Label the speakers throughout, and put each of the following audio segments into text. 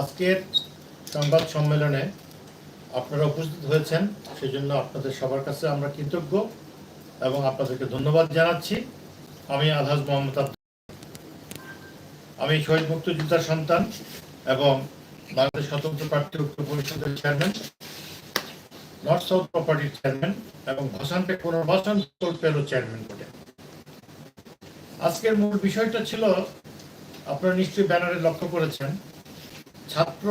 Speaker 1: আজকের সংবাদ সম্মেলনে আপনারা উপস্থিত হয়েছেন, সেজন্য আপনাদের সবার কাছে আমরা কৃতজ্ঞ এবং আপনাদেরকে ধন্যবাদ জানাচ্ছি। আমি আলহাজ মোহাম্মদ আমি শহীদ মুক্তিযোদ্ধার সন্তান এবং বাংলাদেশ স্বতন্ত্র প্রার্থী ঐক্য পরিষদের চেয়ারম্যান, নর্থ সাউথ প্রপার্টির চেয়ারম্যান এবং ভাষানপে পুনর্বাসন প্রকল্পেরও চেয়ারম্যান বটে। আজকের মূল বিষয়টা ছিল, আপনারা নিশ্চয়ই ব্যানারে লক্ষ্য করেছেন ছাত্র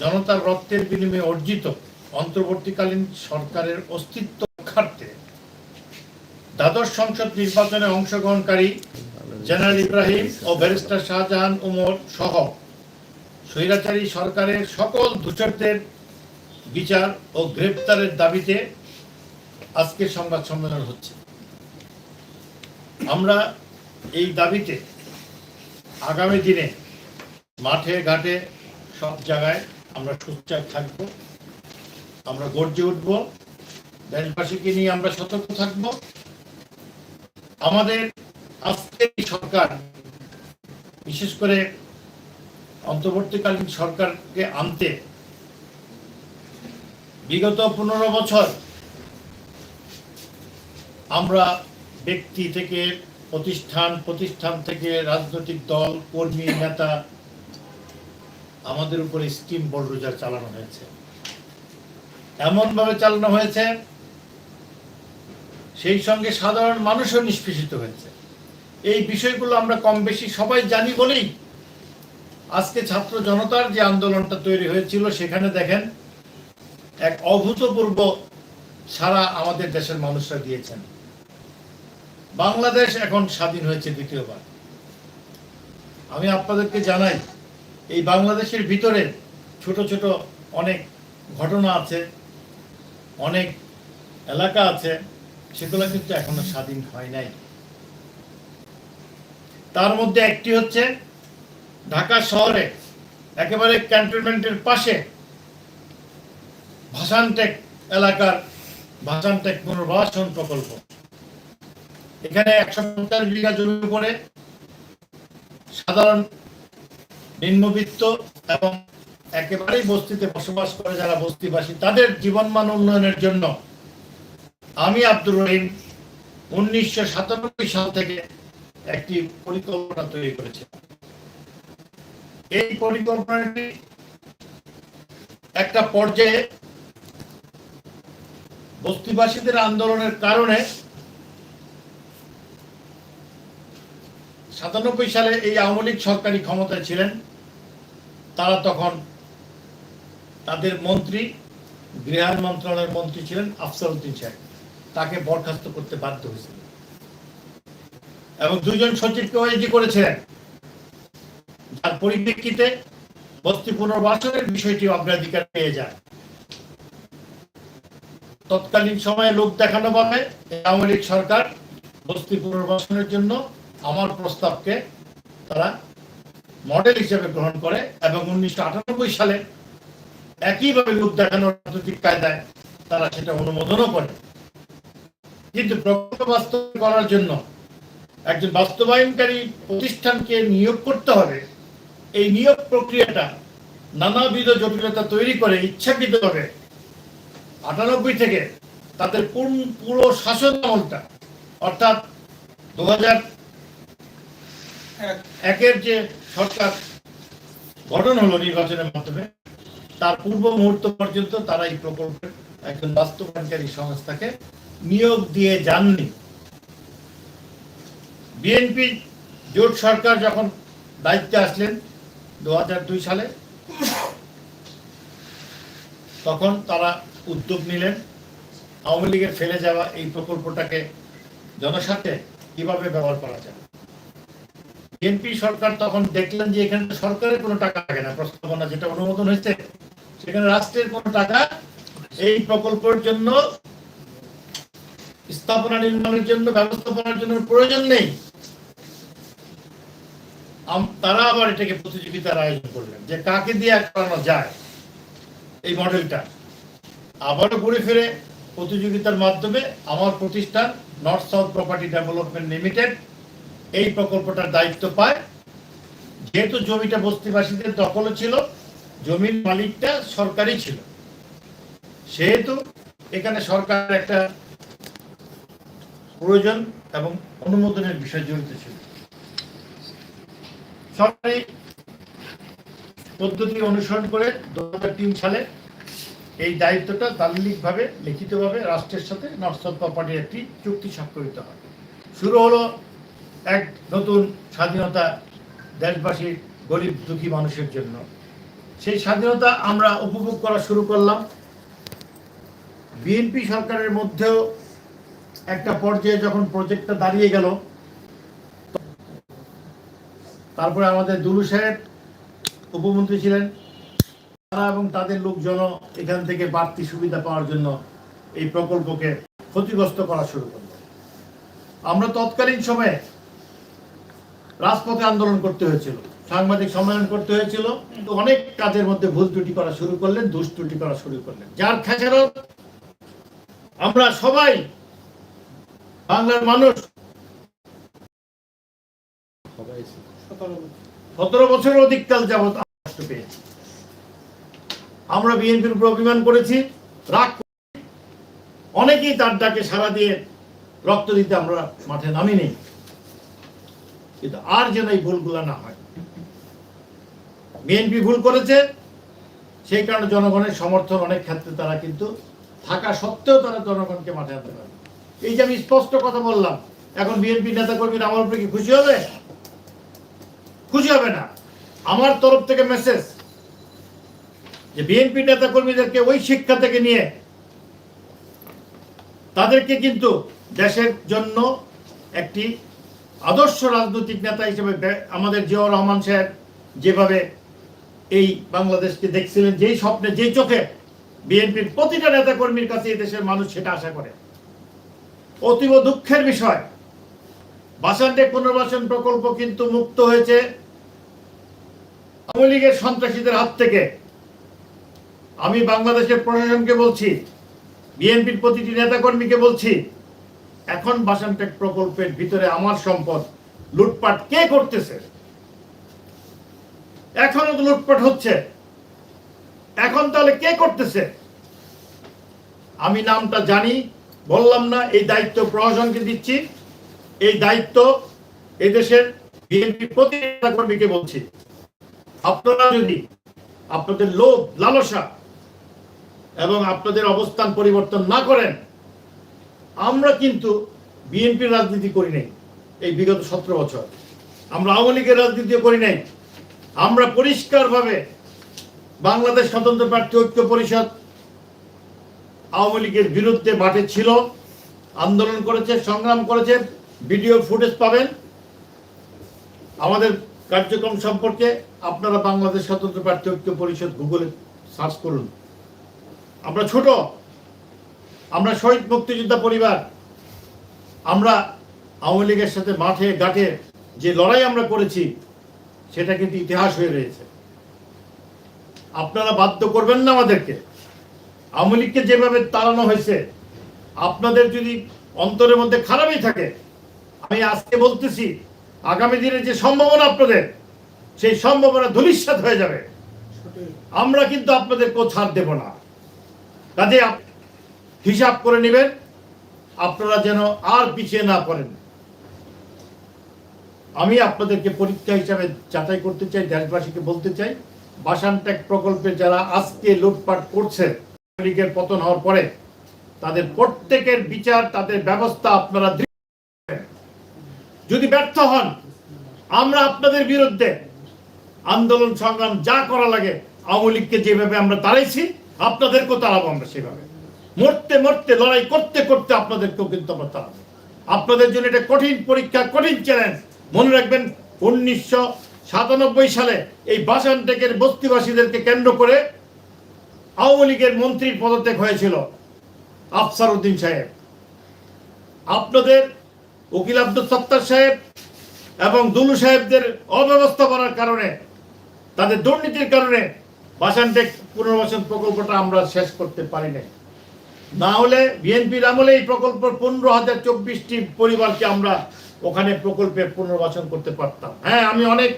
Speaker 1: জনতার রক্তের বিনিময়ে অর্জিত অন্তর্বর্তীকালীন সরকারের অস্তিত্ব রক্ষার্থে দ্বাদশ সংসদ নির্বাচনে অংশগ্রহণকারী জেনারেল ইব্রাহিম ও ব্যারিস্টার শাহজাহান উমর সহ স্বৈরাচারী সরকারের সকল দূষকদের বিচার ও গ্রেপ্তারের দাবিতে আজকে সংবাদ সম্মেলন হচ্ছে। আমরা এই দাবিতে আগামী দিনে মাঠে, ঘাটে সব জায়গায় আমরা সোচ্চার থাকব। আমরা গর্জে উঠব। দেশবাসীকে নিয়ে আমরা সতর্ক থাকব। আমাদের আজকের সরকার, বিশেষ করে অন্তর্বর্তীকালীন সরকারকে আনতে বিগত পনেরো বছর আমরা ব্যক্তি থেকে, প্রতিষ্ঠান প্রতিষ্ঠান থেকে রাজনৈতিক দল, কর্মী, নেতা আমাদের উপরে স্কিম বলরোজার চালানো হয়েছে। এমন ভাবে চালানো হয়েছে, সেই সঙ্গে সাধারণ মানুষও নিষ্পেষিত হয়েছে। এই বিষয়গুলো আমরা কম বেশি সবাই জানি বলেই আজকে ছাত্র জনতার যে আন্দোলনটা তৈরি হয়েছিল, সেখানে দেখেন এক অভূতপূর্ব সারা আমাদের দেশের মানুষরা দিয়েছেন। বাংলাদেশ এখন স্বাধীন হয়েছে দ্বিতীয়বার। আমি আপনাদেরকে জানাই এই বাংলাদেশের ভিতরে ছোট ছোট অনেক ঘটনা আছে, অনেক এলাকা আছে, সেগুলো কিন্তু এখনও স্বাধীন হয় নাই। তার মধ্যে একটি হচ্ছে ঢাকা শহরে একেবারে ক্যান্টনমেন্টের পাশে ভাসানটেক এলাকার ভাসানটেক পুনর্বাসন প্রকল্প। এখানে একশো পঞ্চাশ বিঘা জমির উপরে সাধারণ নিম্নবিত্ত এবং একেবারেই বস্তিতে বসবাস করে যারা বস্তিবাসী, তাদের জীবনমান উন্নয়নের জন্য আমি আব্দুর রহিম উনিশশো সাতানব্বই সাল থেকে একটি পরিকল্পনা তৈরি করেছি এই পরিকল্পনাটি একটা পর্যায়ে বস্তিবাসীদের আন্দোলনের কারণে সাতানব্বই সালে এই আওয়ামী লীগ সরকারি ক্ষমতায় ছিলেন। তারা তখন তাদের মন্ত্রী, গৃহায়ণ মন্ত্রণালয়ের মন্ত্রী ছিলেন আফসার উদ্দিন সাহেব। তাকে বরখাস্ত করতে বাধ্য হয়েছিল এবং দুজন সচিবকে ওএজি করেছিলেন। যার পরিপ্রেক্ষিতে বস্তি পুনর্বাসনের বিষয়টি অগ্রাধিকার পেয়ে যায়। তৎকালীন সময়ে লোক দেখানো পাবে আওয়ামী লীগ সরকার বস্তি পুনর্বাসনের জন্য আমার প্রস্তাবকে তারা মডেল হিসেবে গ্রহণ করে এবং উনিশশো আটানব্বই সালে একইভাবে লোক দেখানোর রাজনৈতিক কায়দায় তারা সেটা অনুমোদনও করে। কিন্তু প্রকল্প বাস্তবায়ন করার জন্য একজন বাস্তবায়নকারী প্রতিষ্ঠানকে নিয়োগ করতে হবে এই নিয়োগ প্রক্রিয়াটা নানাবিধ জটিলতা তৈরি করে ইচ্ছাকৃতভাবে আটানব্বই থেকে তাদের পুরো শাসন আমলটা, অর্থাৎ দু হাজার একের যে সরকার গঠন হলো নির্বাচনের মাধ্যমে, তার পূর্ব মুহূর্ত পর্যন্ত তারা এই প্রকল্পের একজন বাস্তবায়নকারী সংস্থাকে নিয়োগ দিয়ে যাননি। বিএনপি জোট সরকার যখন দায়িত্বে আসলেন দু হাজার দুই সালে, তখন তারা উদ্যোগ নিলেন আওয়ামী লীগের ফেলে যাওয়া এই প্রকল্পটাকে জনস্বার্থে কীভাবে ব্যবহার করা যায়। বিএনপি সরকার তখন দেখলেন যে এখানে সরকারের কোনো টাকা লাগে না, প্রস্তাবনা যেটা অনুমোদন হয়েছে, সেখানে রাষ্ট্রের কোনো টাকা এই প্রকল্পের জন্য, স্থাপনা নির্মাণের জন্য, ব্যবস্থাপনার জন্য প্রয়োজন নেই। তারা আবার এটাকে প্রতিযোগিতার আয়োজন করলেন, যে কাকে দিয়ে করানো যায় এই মডেলটা। আবারও ঘুরে ফিরে প্রতিযোগিতার মাধ্যমে আমার প্রতিষ্ঠান north south property development limited এই প্রকল্পটার দায়িত্ব পায়। যেহেতু জমিটা বস্তিবাসীদের দখলে ছিল, জমির মালিকটা সরকারই ছিল। সেহেতু এখানে সরকার একটা প্রয়োজন এবং অনুমোদনের বিষয় জড়িত ছিল। সরকারি পদ্ধতি অনুসরণ করে দু হাজার তিন সালে এই দায়িত্বটা দালিলিকভাবে লিখিতভাবে রাষ্ট্রের সাথে নর্থ প্রপার্টির একটি চুক্তি স্বাক্ষরিত হয়। শুরু হলো এক নতুন স্বাধীনতা দেশবাসীর গরিব দুঃখী মানুষের জন্য। সেই স্বাধীনতা আমরা উপভোগ করা শুরু করলাম। বিএনপি সরকারের মধ্যেও একটা পর্যায়ে যখন প্রজেক্টটা দাঁড়িয়ে গেল, তারপরে আমাদের দুলু সাহেব উপমন্ত্রী ছিলেন। তারা এবং তাদের লোকজন এখান থেকে বাড়তি সুবিধা পাওয়ার জন্য এই প্রকল্পকে ক্ষতিগ্রস্ত করা শুরু করল। আমরা তৎকালীন সময়ে রাজপথে আন্দোলন করতে হয়েছিল, সাংবাদিক সম্মেলন করতে হয়েছিল কিন্তু অনেক কাজের মধ্যে ভুল ত্রুটি করা শুরু করলেন, দুষ ত্রুটি করা শুরু করলেন। যার খেসারত, আমরা সবাই বাংলার মানুষ। সতেরো বছরের অধিক কাল যাবৎ কষ্ট পেয়েছি। আমরা বিএনপির উপর অভিমান করেছি, রাগ অনেকেই তার ডাকে সারা দিয়ে রক্ত দিতে আমরা মাঠে নামি নেই কিন্তু আর যেন এই ভুলগুলো না হয়। বিএনপি ভুল করেছে, সেই কারণে জনগণের সমর্থন অনেক ক্ষেত্রে তারা কিন্তু থাকা সত্ত্বেও তারা জনগণকে মাঠে আনতে পারে। এই যে আমি স্পষ্ট কথা বললাম, এখন বিএনপি নেতা কর্মীরা আমার উপরে কি খুশি হবে? খুশি হবে না। আমার তরফ থেকে মেসেজ যে বিএনপি নেতা কর্মীদেরকে ওই শিক্ষা থেকে নিয়ে তাদেরকে কিন্তু দেশের জন্য একটি আদর্শ রাজনৈতিক নেতা হিসেবে আমাদের জিয়াউর রহমান সাহেব যেভাবে এই বাংলাদেশকে দেখছিলেন, যেই স্বপ্নে, যেই চোখে বিএনপির প্রতিটা নেতা কর্মীর কাছে দেশের মানুষ সেটা আশা করে। অতীব দুঃখের বিষয় বাসান্ডে পুনর্বাসন প্রকল্প কিন্তু মুক্ত হয়েছে, আওয়ামী লীগের সন্ত্রাসীদের হাত থেকে। আমি বাংলাদেশের প্রশাসনকে বলছি, বিএনপির প্রতিটি নেতাকর্মীকে বলছি এখন বাসানটেক প্রকল্পের ভিতরে আমার সম্পদ লুটপাট কে করতেছে? এখনও তো লুটপাট হচ্ছে। এখন তাহলে কে করতেছে? আমি নামটা জানি, বললাম না, এই দায়িত্ব প্রশাসনকে দিচ্ছি। এই দায়িত্ব এদেশের বিএনপি প্রতি নেতাকর্মীকে বলছি। আপনারা যদি আপনাদের লোভ, লালসা এবং আপনাদের অবস্থান পরিবর্তন না করেন আমরা কিন্তু বিএনপির রাজনীতি করি নাই এই বিগত সতেরো বছর। আমরা আওয়ামী লীগের রাজনীতিও করি নাই। আমরা পরিষ্কারভাবে বাংলাদেশ স্বতন্ত্র প্রার্থী ঐক্য পরিষদ আওয়ামী লীগের বিরুদ্ধে মাঠে ছিল, আন্দোলন করেছে, সংগ্রাম করেছে, ভিডিও ফুটেজ পাবেন। আমাদের কার্যক্রম সম্পর্কে আপনারা বাংলাদেশ স্বতন্ত্র প্রার্থী ঐক্য পরিষদ গুগলে সার্চ করুন। আমরা ছোট আমরা শহীদ মুক্তিযোদ্ধা পরিবার আমরা আওয়ামী লীগের সাথে মাঠে ঘাটে যে লড়াই আমরা করেছি সেটা কিন্তু ইতিহাস হয়ে রয়েছে। আপনারা বাধ্য করবেন না আমাদেরকে। আওয়ামী লীগকে যেভাবে তাড়ানো হয়েছে আপনাদের যদি অন্তরের মধ্যে খারাপই থাকে আমি আজকে বলতেছি আগামী দিনে যে সম্ভাবনা আপনাদের সেই সম্ভাবনা ধূলিসাৎ হয়ে যাবে। আমরা কিন্তু আপনাদের কেউ ছাড় দেব না। কাজে হিসাব করে নেবেন, আপনারা যেন আর পিছিয়ে না পড়েন। আমি আপনাদেরকে পরীক্ষা হিসাবে যাচাই করতে চাই, দেশবাসীকে বলতে চাই বাসানটেক প্রকল্পে যারা আজকে লুটপাট করছে লীগের পতন হওয়ার পরে, তাদের প্রত্যেকের বিচার, তাদের ব্যবস্থা আপনারা যদি ব্যর্থ হন, আমরা আপনাদের বিরুদ্ধে আন্দোলন সংগ্রাম যা করা লাগে, আওয়ামী লীগকে যেভাবে আমরা তাড়াইছি, আপনাদেরকেও তাড়াবো আমরা সেভাবে। মরতে মরতে, লড়াই করতে করতে আপনাদেরকেও কিন্তু আমরা তাড়াবো আপনাদের জন্য এটা কঠিন পরীক্ষা, কঠিন চ্যালেঞ্জ মনে রাখবেন, উনিশশো সাতানব্বই সালে এই বাসান টেকের বস্তিবাসীদেরকে কেন্দ্র করে আওয়ামী লীগের মন্ত্রীর পদত্যাগ হয়েছিল আফসার উদ্দিন সাহেব। আপনাদের উকিল আব্দুল সত্তার সাহেব এবং দুলু সাহেবদের অব্যবস্থাপনার কারণে, তাদের দুর্নীতির কারণে বাসানটেক পুনর্বাসন প্রকল্পটা আমরা শেষ করতে পারি নাই। না হলে বিএনপির আমলে এই প্রকল্প পনেরো হাজার চব্বিশটি পরিবারকে আমরা ওখানে প্রকল্পে পুনর্বাসন করতে পারতাম। হ্যাঁ আমি অনেক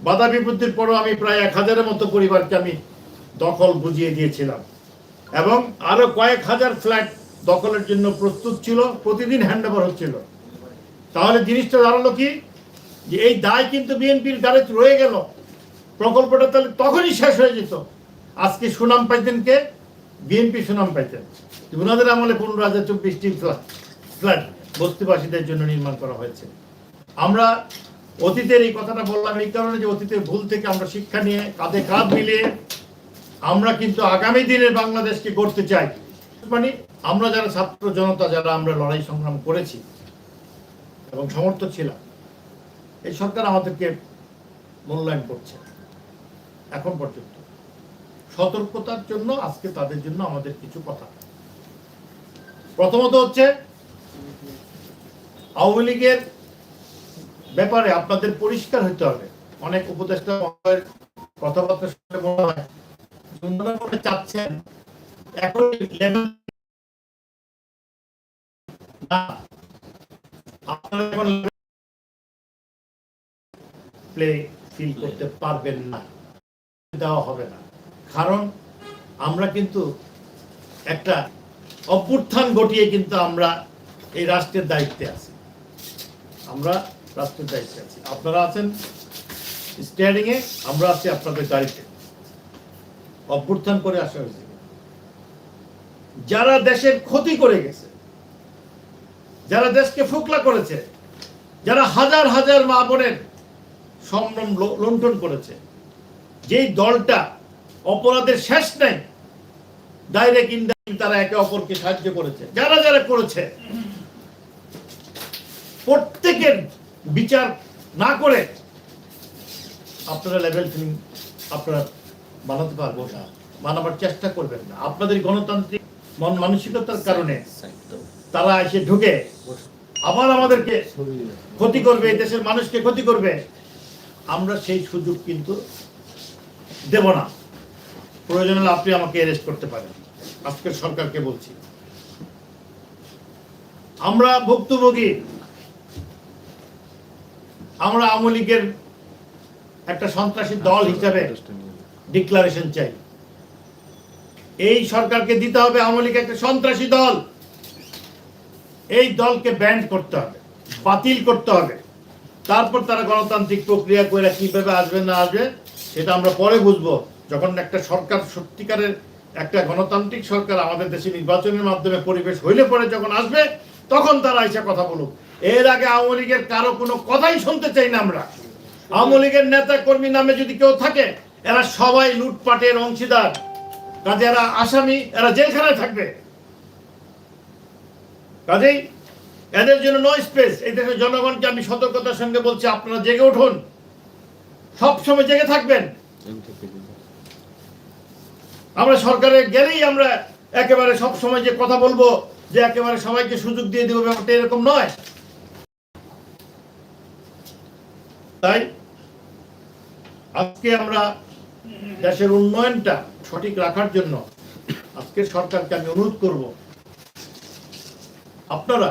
Speaker 1: বাধা বিপত্তির পরও আমি প্রায় এক হাজারের মতো পরিবারকে আমি দখল বুঝিয়ে দিয়েছিলাম। এবং আরও কয়েক হাজার ফ্ল্যাট দখলের জন্য প্রস্তুত ছিল, প্রতিদিন হ্যান্ড ওভার হচ্ছিল। তাহলে জিনিসটা দাঁড়াল কি? যে এই দায় কিন্তু বিএনপির গাড়ি রয়ে গেল। প্রকল্পটা তাহলে তখনই শেষ হয়ে যেত। আজকে সুনাম পাইতেন কে বিএনপি সুনাম পাইতেন ওনাদের আমলে পনেরো হাজার চব্বিশটি ফ্ল্যাট ফ্ল্যাট বস্তিবাসীদের জন্য নির্মাণ করা হয়েছে। আমরা অতীতের এই কথাটা বললাম এই কারণে যে অতীতের ভুল থেকে আমরা শিক্ষা নিয়ে কাঁধে কাঁধ মিলিয়ে আমরা কিন্তু আগামী দিনের বাংলাদেশকে গড়তে চাই। মানে আমরা যারা ছাত্র জনতা, যারা আমরা লড়াই সংগ্রাম করেছি এবং সমর্থক ছিলাম, এই সরকার আমাদেরকে মূল্যায়ন করছে। এখন পর্যন্ত। সতর্কতার জন্য আজকে তাদের জন্য আমাদের কিছু কথা। প্রথমত হচ্ছে, আওয়ামী লীগের ব্যাপারে আপনাদের পরিষ্কার হতে হবে। অনেক উপদেষ্টা কথাবার্তা শুনে চাচ্ছেন করতে পারবেন না, দেওয়া হবে না। কারণ আমরা কিন্তু একটা অভ্যুত্থান ঘটিয়ে কিন্তু আমরা এই রাষ্ট্রের দায়িত্বে আছি। আমরা রাষ্ট্রের দায়িত্বে আছি। আপনারা আছেন স্টিয়ারিং এ, আমরা আছি আপনাদের গাড়িতে। অভ্যুত্থান করে আসা হয়েছে। যারা দেশের ক্ষতি করে গেছে, যারা দেশকে ফুকলা করেছে, যারা হাজার হাজার মা বোনের সম্ভ্রম লুণ্ঠন করেছে, যেই দলটা অপরাধের শেষ নেই। ডাইরেক্ট ইনডাইরেক্ট তারা একে অপরকে সাহায্য করেছে। যারা যারা করেছে, প্রত্যেকের বিচার না করে আপনারা লেভেল ফিলিং আপনারা বানাতে পারব না, বানাবার চেষ্টা করবেন না। আপনাদের গণতান্ত্রিক মন মানসিকতার কারণে তারা এসে ঢুকে আবার আমাদেরকে ক্ষতি করবে, এই দেশের মানুষকে ক্ষতি করবে। আমরা সেই সুযোগ কিন্তু দেব না। প্রয়োজন হলে আপনি আমাকে অ্যারেস্ট করতে পারেন। আজকের সরকারকে বলছি। আমরা ভুক্তভোগী। আমরা আওয়ামী লীগের একটা সন্ত্রাসী দল হিসাবে ডিক্লারেশন চাই। এই সরকারকে দিতে হবে আওয়ামী লীগ একটা সন্ত্রাসী দল। এই দলকে ব্যান্ড করতে হবে, বাতিল করতে হবে। তারপর তারা গণতান্ত্রিক প্রক্রিয়া করে কীভাবে আসবে না আসবে, সেটা আমরা পরে বুঝব। যখন একটা সরকার, সত্যিকারের একটা গণতান্ত্রিক সরকার আমাদের দেশে নির্বাচনের মাধ্যমে পরিবেশ হইলে পরে যখন আসবে, তখন তারা এসে কথা বলুক। এর আগে আওয়ামী লীগের কারও কোনো কথাই শুনতে চাই না আমরা। আওয়ামী লীগের নেতা কর্মী নামে যদি কেউ থাকে, এরা সবাই লুটপাটের অংশীদার। কাজে এরা আসামি, এরা জেলখানায় থাকবে। কাজেই এদের জন্য নো স্পেস এই দেশের জনগণকে আমি সতর্কতার সঙ্গে বলছি, আপনারা জেগে উঠুন। সবসময় জেগে থাকবেন। আমরা সরকারে গেলেই আমরা একেবারে সব সময় যে কথা বলব, যে একেবারে সবাইকে সুযোগ দিয়ে দেবো, ব্যাপারটা এরকম নয়। তাই আজকে আমরা দেশের উন্নয়নটা সঠিক রাখার জন্য আজকে সরকারকে আমি অনুরোধ করব, আপনারা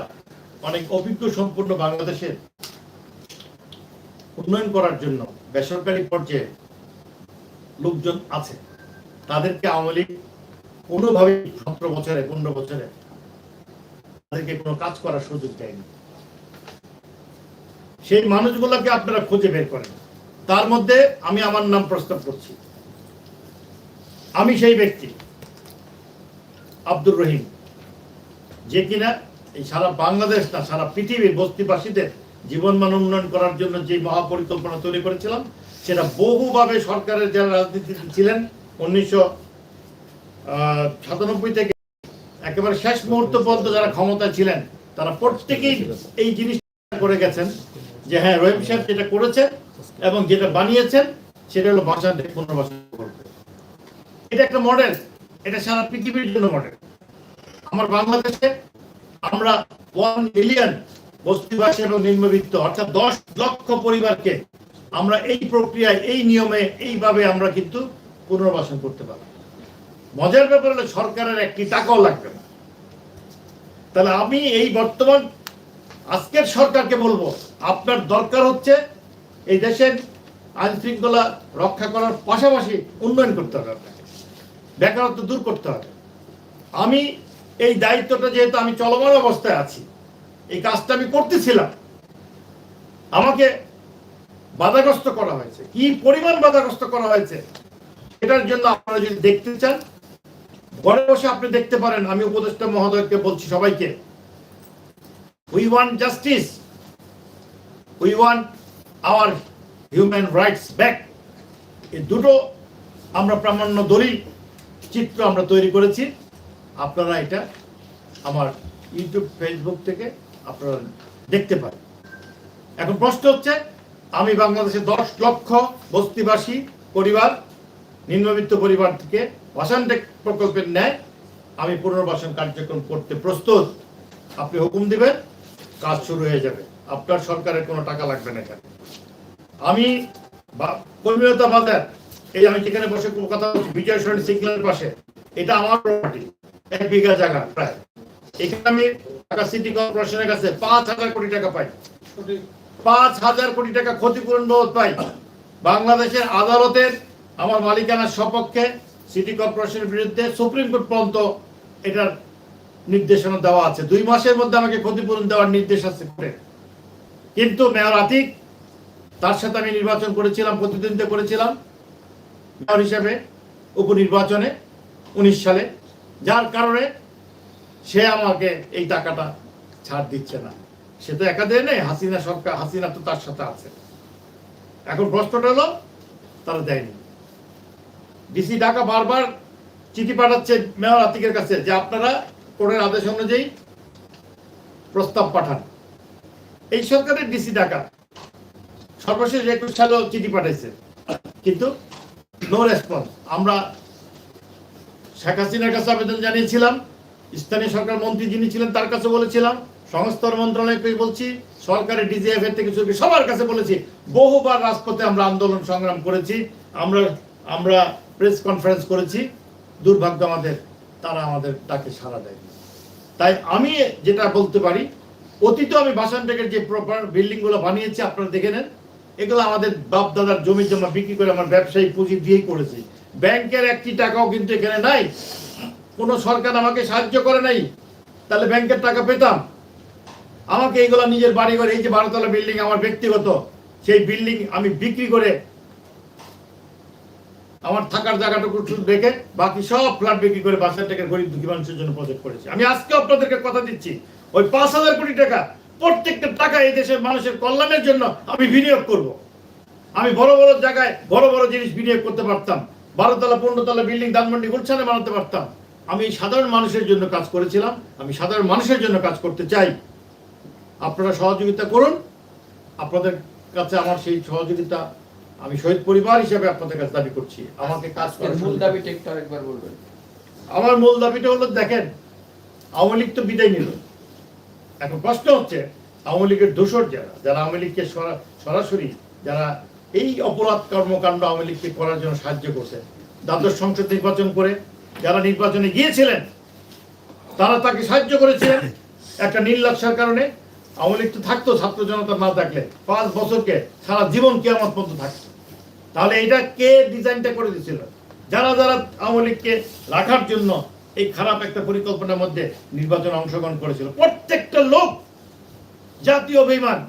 Speaker 1: অনেক অভিজ্ঞ সম্পূর্ণ বাংলাদেশের উন্নয়ন করার জন্য বেসরকারি পর্যায়ে লোকজন আছে। তাদেরকে আওয়ামী লীগ কোনোভাবেই সতেরো বছরে, পনেরো বছরে তাদেরকে কোনো কাজ করার সুযোগ দেয়নি। সেই মানুষগুলোকে আপনারা খুঁজে বের করেন। তার মধ্যে আমি আমার নাম প্রস্তাব করছি। আমি সেই ব্যক্তি, আব্দুর রহিম। যে কিনা এই সারা বাংলাদেশ না, সারা পৃথিবীর বস্তিবাসীদের জীবনমান উন্নয়ন করার জন্য যে মহাপরিকল্পনা তৈরি করেছিলাম, সেটা বহুভাবে সরকারের যারা রাজনীতিতে ছিলেন উনিশশো সাতানব্বই থেকে একেবারে শেষ মুহূর্ত পর্যন্ত যারা ক্ষমতায় ছিলেন, তারা প্রত্যেকেই এই জিনিসটা করে গেছেন যে হ্যাঁ রহিম সাহেব যেটা করেছে এবং যেটা বানিয়েছেন, সেটা হলো ভাষা পুনর্বাসন করবে। এটা একটা মডেল এটা সারা পৃথিবীর জন্য মডেল আমার বাংলাদেশে আমরা ওয়ান মিলিয়ন বস্তিবাসী এবং নিম্নবিত্ত, অর্থাৎ দশ লক্ষ পরিবারকে আমরা এই প্রক্রিয়ায়, এই নিয়মে, এইভাবে আমরা কিন্তু পুনর্বাসন করতে পারব। মজার ব্যাপার হলো সরকারের একটি টাকাও লাগবে না। তাহলে আমি এই বর্তমান আজকের সরকারকে বলব, আপনার দরকার হচ্ছে এই দেশের আইন শৃঙ্খলা রক্ষা করার পাশাপাশি উন্নয়ন করতে হবে আপনাকে। বেকারত্ব দূর করতে হবে। আমি এই দায়িত্বটা যেহেতু আমি চলমান অবস্থায় আছি, এই কাজটা আমি করতেছিলাম, আমাকে বাধাগ্রস্ত করা হয়েছে। কি পরিমাণ বাধাগ্রস্ত করা হয়েছে এটার জন্য আপনারা যদি দেখতে চান, ঘরে বসে আপনি দেখতে পারেন, আমি উপদেষ্টা মহোদয়কে বলছি সবাইকে। We want justice we want our human rights back এই দুটো আমরা প্রামাণ্য দলিল, চিত্র আমরা তৈরি করেছি। আপনারা এটা আমার ইউটিউব ফেসবুক থেকে আপনারা দেখতে পারেন। এখন প্রশ্ন হচ্ছে, আমি বাংলাদেশে দশ লক্ষ বস্তিবাসী পরিবার নিম্নবিত্ত পরিবার থেকে বাসান প্রকল্পের ন্যায় আমি পুনর্বাসন কার্যক্রম করতে প্রস্তুত। আপনি হুকুম দিবেন কাজ শুরু হয়ে যাবে। আপনার সরকারের কোনো টাকা লাগবে না এখানে। আমি কর্মীরতা বাজার এই আমি যেখানে বসে কথা বলছি বিজয় সরণি সিগন্যালের পাশে এটা আমার প্রপার্টি এক বিঘা জায়গা প্রায়। এখানে আমি ঢাকা সিটি কর্পোরেশনের কাছে পাঁচ হাজার কোটি টাকা পাই। পাঁচ হাজার কোটি টাকা ক্ষতিপূরণ বাবদ পাই। বাংলাদেশের আদালতের আমার মালিকানার সপক্ষে সিটি কর্পোরেশনের বিরুদ্ধে সুপ্রিম কোর্ট পর্যন্ত এটার নির্দেশনা দেওয়া আছে। দুই মাসের মধ্যে আমাকে ক্ষতিপূরণ দেওয়ার নির্দেশ আছে। কিন্তু মেয়র আতিক, তার সাথে আমি নির্বাচন করেছিলাম, প্রতিদ্বন্দ্বিতা করেছিলাম, মেয়র হিসেবে উপনির্বাচনে উনিশ সালে। যার কারণে সে আমাকে এই টাকাটা ছাড় দিচ্ছে না। সে তো একা দেয় নেই, হাসিনা সরকার, হাসিনা তো তার সাথে আছে। এখন প্রশ্নটা হলো, তারা দেয়নি। ডিসি ঢাকা বারবার চিঠি পাঠাচ্ছে মেয়র আতিকের কাছে যে আপনারা কোর্টের আদেশ অনুযায়ী প্রস্তাব পাঠান। এই সরকারের ডিসি ঢাকা সর্বশেষ একুশ সালেও চিঠি পাঠাইছে। কিন্তু নো রেসপন্স আমরা শেখ হাসিনার কাছে আবেদন জানিয়েছিলাম, স্থানীয় সরকার মন্ত্রী যিনি ছিলেন তার কাছে বলেছিলাম, সংস্থার মন্ত্রণালয়কে বলছি, সরকারের ডিজিএফ এর থেকে সবার কাছে বলেছি, বহুবার রাজপথে আমরা আন্দোলন সংগ্রাম করেছি। আমরা আমরা প্রেস কনফারেন্স করেছি, দুর্ভাগ্য আমাদের, তারা আমাদের ডাকে সাড়া দেয়নি। তাই আমি যেটা বলতে পারি, অতীত আমি বাসানটেকের যে প্রপার বিল্ডিংগুলো বানিয়েছি, আপনারা দেখে নেন, এগুলো আমাদের বাপ দাদার জমি জমা বিক্রি করে আমার ব্যবসায়ী পুঁজি দিয়েই করেছি। ব্যাংকের একটি টাকাও কিন্তু এখানে নাই। কোনো সরকার আমাকে সাহায্য করে নাই, তাহলে ব্যাংকের টাকা পেতাম। আমাকে এইগুলো নিজের বাড়ি ঘরে এই যে বারোতলা বিল্ডিং আমার ব্যক্তিগত, সেই বিল্ডিং আমি বিক্রি করে আমার থাকার জায়গাটুকু রেখে বাকি সব ফ্ল্যাট বিক্রি করে বাসার টাকার গরিব দুঃখী মানুষের জন্য প্রজেক্ট করেছি। আমি আজকে আপনাদেরকে কথা দিচ্ছি, ওই পাঁচ হাজার কোটি টাকা প্রত্যেকটা টাকা এই দেশের মানুষের কল্যাণের জন্য আমি বিনিয়োগ করব। আমি বড় বড় জায়গায় বড় বড় জিনিস বিনিয়োগ করতে পারতাম। বারোতলা, পনেরোতলা বিল্ডিং ধানমন্ডি গুলছানে বানাতে পারতাম। আমি সাধারণ মানুষের জন্য কাজ করেছিলাম, আমি সাধারণ মানুষের জন্য কাজ করতে চাই। আপনারা সহযোগিতা করুন। আপনাদের কাছে আমার সেই সহযোগিতা আমি শহীদ পরিবার হিসেবে আপনাদের কাছে দাবি করছি। আমাকে কাজ করার
Speaker 2: মূল দাবিটা একটু আরেকবার বলবেন।
Speaker 1: আমার মূল দাবিটা হলো দেখেন আওয়ামী লীগ তো বিদায় নিল। এখন প্রশ্ন হচ্ছে আওয়ামী লীগের দোষর যারা যারা আওয়ামী লীগকে সরাসরি যারা এই অপরাধ কর্মকাণ্ড আওয়ামী লীগকে করার জন্য সাহায্য করছে দ্বাদশ সংসদ নির্বাচন করে যারা নির্বাচনে গিয়েছিলেন তারা তাকে সাহায্য করেছিলেন একটা নির্লক্ষার কারণে। আওয়ামী লীগ তো থাকতো ছাত্র জনতা না থাকলে। পাঁচ বছরকে সারা জীবন কে আমার পর্যন্ত থাকতো। তাহলে এটা কে ডিজাইনটা করে দিয়েছিল যারা যারা আওয়ামী লীগকে রাখার জন্য এই খারাপ একটা পরিকল্পনার মধ্যে নির্বাচনে অংশগ্রহণ করেছিল, প্রত্যেকটা লোক জাতীয় বেইমান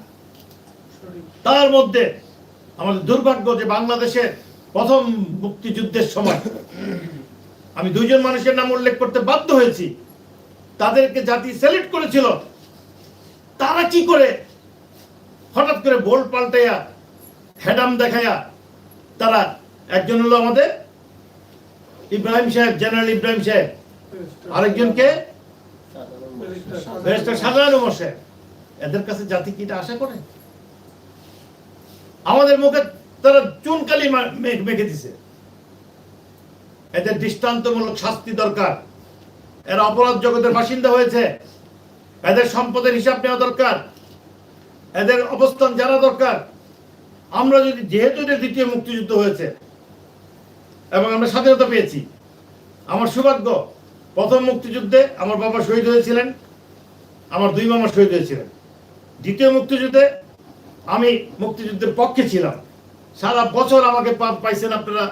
Speaker 1: তার মধ্যে আমাদের দুর্ভাগ্য যে বাংলাদেশের প্রথম মুক্তিযুদ্ধের সময় আমি দুইজন মানুষের নাম উল্লেখ করতে বাধ্য হয়েছি। তাদেরকে জাতি সিলেক্ট করেছিল। তারা কি করে হঠাৎ করে ভোল পাল্টাইয়া হেডাম দেখাইয়া তারা একজন হলো আমাদের ইব্রাহিম সাহেব, জেনারেল ইব্রাহিম সাহেব। আরেকজনকে ব্যারিস্টার সাধারণ বসে এদের কাছে জাতি কি আশা করে? আমাদের মুখে তারা চুনকালি মেখে দিছে। এদের দৃষ্টান্তমূলক শাস্তি দরকার। এরা অপরাধ জগতের বাসিন্দা হয়েছে। এদের সম্পদের হিসাব নেওয়া দরকার। এদের অবস্থান জানা দরকার। আমরা যদি, যেহেতু এটা দ্বিতীয় মুক্তিযুদ্ধ হয়েছে, এবং আমরা স্বাধীনতা পেয়েছি, আমার সৌভাগ্য, প্রথম মুক্তিযুদ্ধে আমার বাবা শহীদ হয়েছিলেন, আমার দুই মামা শহীদ হয়েছিলেন। দ্বিতীয় মুক্তিযুদ্ধে আমি মুক্তিযুদ্ধের পক্ষে ছিলাম। সারা বছর আমাকে পাইছেন, আপনারা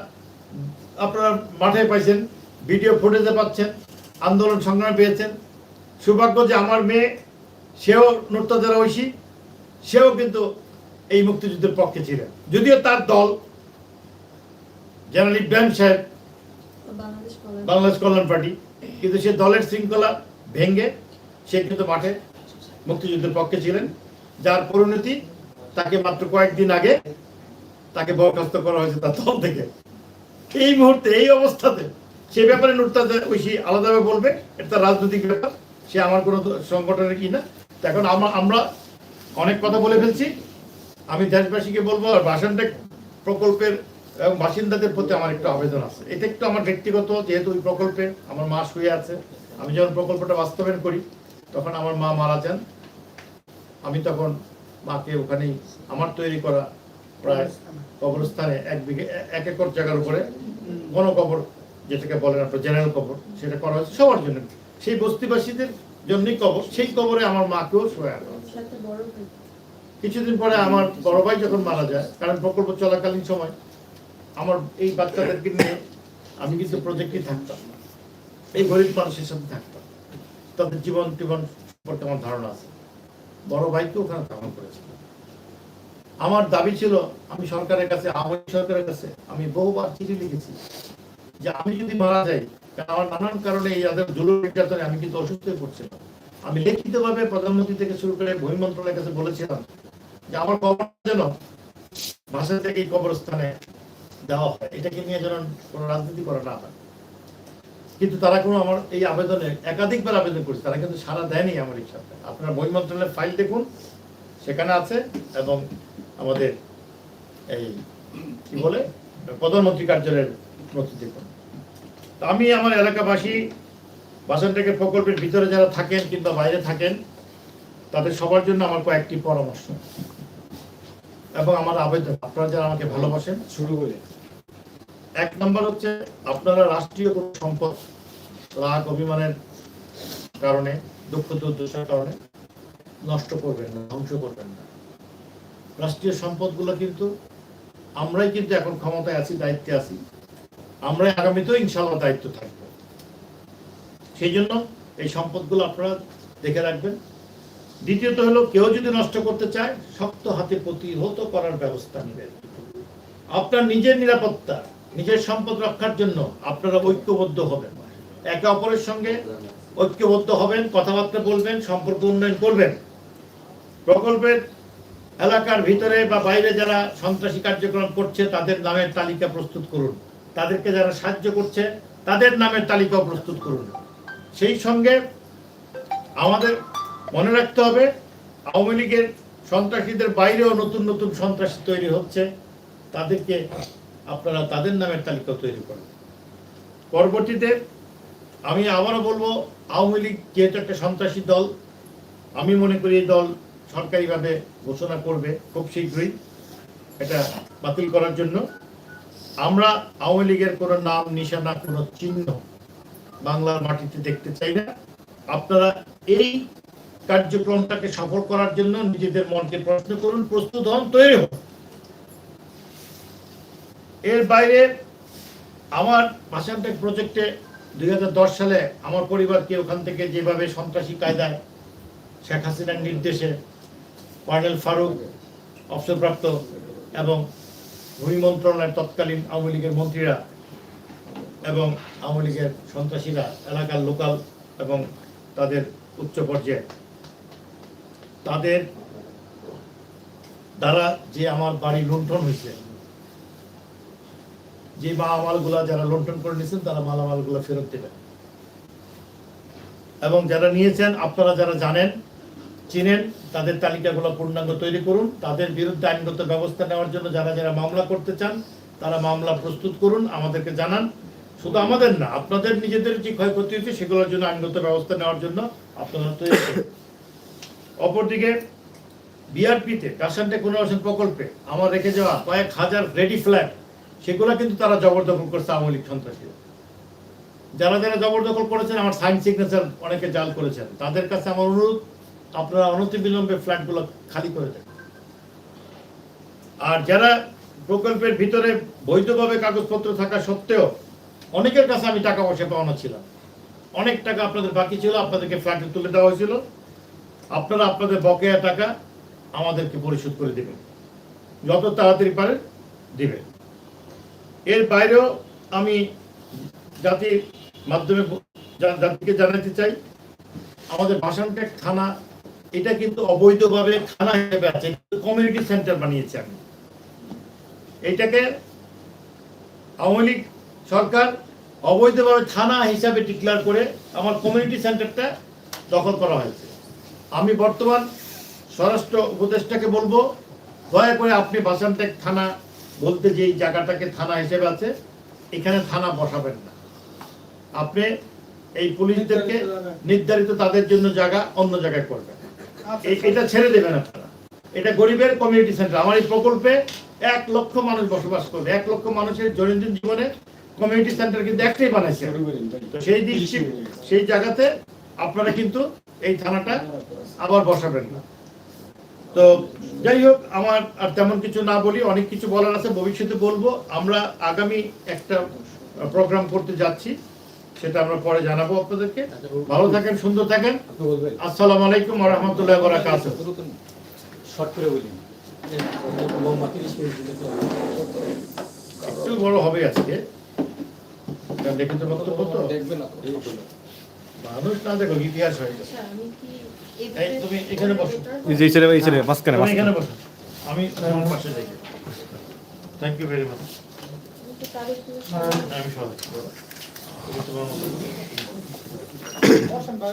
Speaker 1: আপনারা মাঠে পাইছেন, ভিডিও ফুটেজে পাচ্ছেন, আন্দোলন সংগ্রামে পেয়েছেন। সৌভাগ্য যে আমার মেয়ে, সেও নুরতাজার ঐশী সেও কিন্তু এই মুক্তিযুদ্ধের পক্ষে ছিলেন। যদিও তার দল জেনারেল ইব্রাহিম সাহেব
Speaker 2: বাংলাদেশ কল্যাণ
Speaker 1: পার্টি কিন্তু সে দলের শৃঙ্খলা ভেঙে সে কিন্তু মাঠে মুক্তিযুদ্ধের পক্ষে ছিলেন। যার পরিণতি তাকে মাত্র কয়েকদিন আগে তাকে বরখাস্ত করা হয়েছে তার দল থেকে। এই মুহূর্তে এই অবস্থাতে সে ব্যাপারে নুরতাজা ঐশী আলাদাভাবে বলবে এটা রাজনৈতিক ব্যাপার সে আমার কোনো সংগঠনের কি না। এখন আমরা অনেক কথা বলে ফেলছি। আমি দেশবাসীকে বলব ভাষণটেক প্রকল্পের এবং বাসিন্দাদের প্রতি আমার একটু আবেদন আছে। এটা একটু আমার ব্যক্তিগত, যেহেতু ওই প্রকল্পে আমার মা শুয়ে আছে, আমি যখন প্রকল্পটা বাস্তবায়ন করি, তখন আমার মা মারা যান। আমি তখন মাকে ওখানেই আমার তৈরি করা প্রায় কবরস্থানে এক বিঘে, এক একর জায়গার উপরে গণ কবর যেটাকে বলেন আপনার জেনারেল কবর, সেটা করা হয়েছে সবার জন্য। সেই বস্তিবাসীদের জন্যই কবর, সেই কবরে আমার মাকেও শোয়া। হয়েছে। কিছুদিন পরে আমার বড় ভাই যখন মারা যায়, কারণ প্রকল্প চলাকালীন সময় আমার এই বাচ্চাদেরকে নিয়ে আমি কিন্তু প্রজেক্টই থাকতাম। এই গরিব মানুষের সাথে থাকতাম। তাদের জীবন জীবন সম্পর্কে আমার ধারণা আছে। বড় ভাইকে ওখানে ধারণ করেছিল। আমার দাবি ছিল, আমি সরকারের কাছে আওয়ামী সরকারের কাছে, আমি বহুবার চিঠি লিখেছি যে আমি যদি মারা যাই আমার নানান কারণে এই যাদের জুলুম নির্যাতনে আমি কিন্তু অসুস্থ হয়ে পড়ছিলাম। আমি লিখিতভাবে প্রধানমন্ত্রী থেকে শুরু করে ভূমি মন্ত্রণালয়ের কাছে বলেছিলাম যে আমার কবর যেন ভাষা থেকে এই কবরস্থানে দেওয়া হয়, এটাকে নিয়ে যেন কোনো রাজনীতি করা না হয়। কিন্তু তারা কোনো আমার এই আবেদনে একাধিকবার আবেদন করছে, তারা কিন্তু সারা দেয়নি আমার এই সাথে। আপনার বই মন্ত্রণালয়ের ফাইল দেখুন, সেখানে আছে এবং আমাদের এই কি বলে, প্রধানমন্ত্রী কার্যালয়ের নথি দেখুন। তো আমি আমার এলাকাবাসী, বাসনটাকে প্রকল্পের ভিতরে যারা থাকেন কিংবা বাইরে থাকেন, তাদের সবার জন্য আমার কয়েকটি পরামর্শ। এবং আমার আবেদন। আপনারা যারা আমাকে ভালোবাসেন,
Speaker 3: শুরু করে।
Speaker 1: এক নম্বর হচ্ছে, আপনারা রাষ্ট্রীয় কোনো সম্পদ, রাগ, অভিমানের কারণে, দুঃখ, দুর্দশার কারণে নষ্ট করবেন না, ধ্বংস করবেন না। রাষ্ট্রীয় সম্পদগুলো কিন্তু, আমরাই কিন্তু এখন ক্ষমতায় আছি, দায়িত্বে আছি। আমরাই আগামীতেও ইনশাল্লাহ দায়িত্ব থাকব। সেই জন্য এই সম্পদগুলো আপনারা দেখে রাখবেন। দ্বিতীয়ত হলো, কেউ যদি নষ্ট করতে চায়, শক্ত হাতে প্রতিহত করার ব্যবস্থা নেবেন। আপনার নিজের নিরাপত্তা, নিজের সম্পদ রক্ষার জন্য আপনারা ঐক্যবদ্ধ হবেন। একে অপরের সঙ্গে ঐক্যবদ্ধ হবেন, কথাবার্তা বলবেন, সম্পর্ক উন্নয়ন করবেন। প্রকল্পের এলাকার ভিতরে বা বাইরে যারা সন্ত্রাসী কার্যক্রম করছে, তাদের নামের তালিকা প্রস্তুত করুন। তাদেরকে যারা সাহায্য করছে, তাদের নামের তালিকাও প্রস্তুত করুন। সেই সঙ্গে আমাদের মনে রাখতে হবে, আওয়ামী লীগের সন্ত্রাসীদের বাইরেও নতুন নতুন সন্ত্রাসী তৈরি হচ্ছে। তাদেরকে আপনারা তাদের নামের তালিকা তৈরি করেন। পরবর্তীতে আমি আবারও বলব, আওয়ামী লীগ যেহেতু একটা সন্ত্রাসী দল, আমি মনে করি এই দল সরকারিভাবে ঘোষণা করবে খুব শীঘ্রই এটা বাতিল করার জন্য। আমরা আওয়ামী লীগের কোনো নাম, নিশানা, কোনো চিহ্ন বাংলার মাটিতে দেখতে চাই না। আপনারা এই কার্যক্রমটাকে সফল করার জন্য নিজেদের মনকে প্রশ্ন করুন, প্রস্তুত হন, তৈরি হন। এর বাইরে আমার ভাষান্টেক প্রজেক্টে দুই সালে আমার পরিবারকে ওখান থেকে যেভাবে সন্ত্রাসী কায়দায় শেখ হাসিনার নির্দেশে কর্নেল ফারুক অবসরপ্রাপ্ত এবং ভূমি মন্ত্রণালয়ের তৎকালীন আওয়ামী লীগের মন্ত্রীরা এবং আওয়ামী লীগের সন্ত্রাসীরা, এলাকার লোকাল এবং তাদের উচ্চ পর্যায়ে তাদের দ্বারা যে আমার বাড়ি লুণ্ঠন হয়েছে, যে মালামালগুলা যারা লুণ্ঠন করে নিয়েছেন, তারা মালামালগুলো ফেরত দেবেন। এবং যারা নিয়েছেন, আপনারা যারা জানেন, চিনেন, তাদের তালিকাগুলো পূর্ণাঙ্গ তৈরি করুন। তাদের বিরুদ্ধে আইনগত ব্যবস্থা নেওয়ার জন্য যারা যারা মামলা করতে চান, তারা মামলা প্রস্তুত করুন, আমাদেরকে জানান। শুধু আমাদের না, আপনাদের নিজেদের যে ক্ষয়ক্ষতি হয়েছে, সেগুলোর জন্য আইনগত ব্যবস্থা নেওয়ার জন্য আপনারা তৈরি করুন। অপরদিকে বিআরপিতে কাশান্টে পুনর্বাসন প্রকল্পে আমার রেখে যাওয়া কয়েক হাজার রেডি ফ্ল্যাট সেগুলো কিন্তু তারা জবরদখল করছে আওয়ামী লীগ সন্ত্রাসী। যারা যারা জবরদখল করেছেন, আমার সাইন সিগনেচার অনেকে জাল করেছেন। তাদের কাছে আমার অনুরোধ, আপনারা অনতিবিলম্বে ফ্ল্যাটগুলো খালি করে দেন। আর যারা প্রকল্পের ভিতরে বৈধভাবে কাগজপত্র থাকা সত্ত্বেও, অনেকের কাছে আমি টাকা পয়সা পাওয়ানো ছিলাম। অনেক টাকা আপনাদের বাকি ছিল, আপনাদেরকে ফ্ল্যাটে তুলে দেওয়া হয়েছিল। আপনারা আপনাদের বকেয়া টাকা আমাদেরকে পরিশোধ করে দেবেন। যত তাড়াতাড়ি পারেন, দিবেন। এর বাইরেও আমি জাতির মাধ্যমে জাতিকে জানাতে চাই, আমাদের ভাষানটেক থানা এটা কিন্তু অবৈধভাবে থানা হিসেবে আছে কমিউনিটি সেন্টার বানিয়েছে আমি। এটাকে আওয়ামী লীগ সরকার অবৈধভাবে থানা হিসাবে ডিক্লেয়ার করে আমার কমিউনিটি সেন্টারটা দখল করা হয়েছে। আমি বর্তমান স্বরাষ্ট্র উপদেষ্টাকে বলব দয়া করে আপনি বাসানটেক থানা বলতে যেই জায়গাটাকে থানা হিসেবে আছে এখানে থানা বসাবেন না। আপনি এই পুলিশদেরকে নির্ধারিত তাদের জন্য জায়গা অন্য জায়গায় করবেন। এই- এটা ছেড়ে দেবেন আপনারা। এটা গরিবের কমিউনিটি সেন্টার আমার এই প্রকল্পে এক লক্ষ মানুষ বসবাস করবে। এক লক্ষ মানুষের দৈনন্দিন জীবনে কমিউনিটি সেন্টার কিন্তু একটাই বানাইছে। সেই দিক সেই জায়গাতে আপনারা কিন্তু এই থানাটা আবার বসাবেন না। তো যাই হোক আমার আর তেমন কিছু না বলি অনেক কিছু বলার আছে ভবিষ্যতে বলব। আমরা আগামী একটা প্রোগ্রাম করতে যাচ্ছি সেটা আমরা পরে জানাব আপনাদেরকে। ভালো থাকেন সুন্দর থাকেন। আসসালামু আলাইকুম রাহমাতুল্লাহি ওয়া
Speaker 3: শর্ট করে বলি। লম্বা তিরিশ মিনিট দিলে তো
Speaker 1: একটু বড় হবে আজকে। দেখে লিখিত বক্তব্য তো
Speaker 3: দেখবে না তো
Speaker 1: মানুষ না দেখো ইতিহাস হয়ে গেছে।
Speaker 2: আচ্ছা আমি কি
Speaker 1: এই তুমি এখানে বসো।
Speaker 4: এই যে এই ছেলে এই ছেলে মাঝখানে
Speaker 1: এখানে বসো। আমি আমার পাশে দেখি। থ্যাংক ইউ ভেরি মাচ আমি সবাই